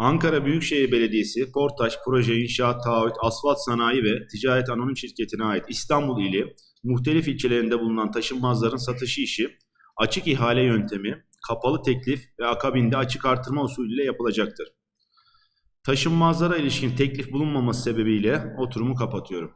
Ankara Büyükşehir Belediyesi, Portaş, Proje İnşaat, Taahhüt, Asfalt Sanayi ve Ticaret Anonim Şirketi'ne ait İstanbul ili muhtelif ilçelerinde bulunan taşınmazların satışı işi açık ihale yöntemi, kapalı teklif ve akabinde açık artırma usulüyle yapılacaktır. Taşınmazlara ilişkin teklif bulunmaması sebebiyle oturumu kapatıyorum.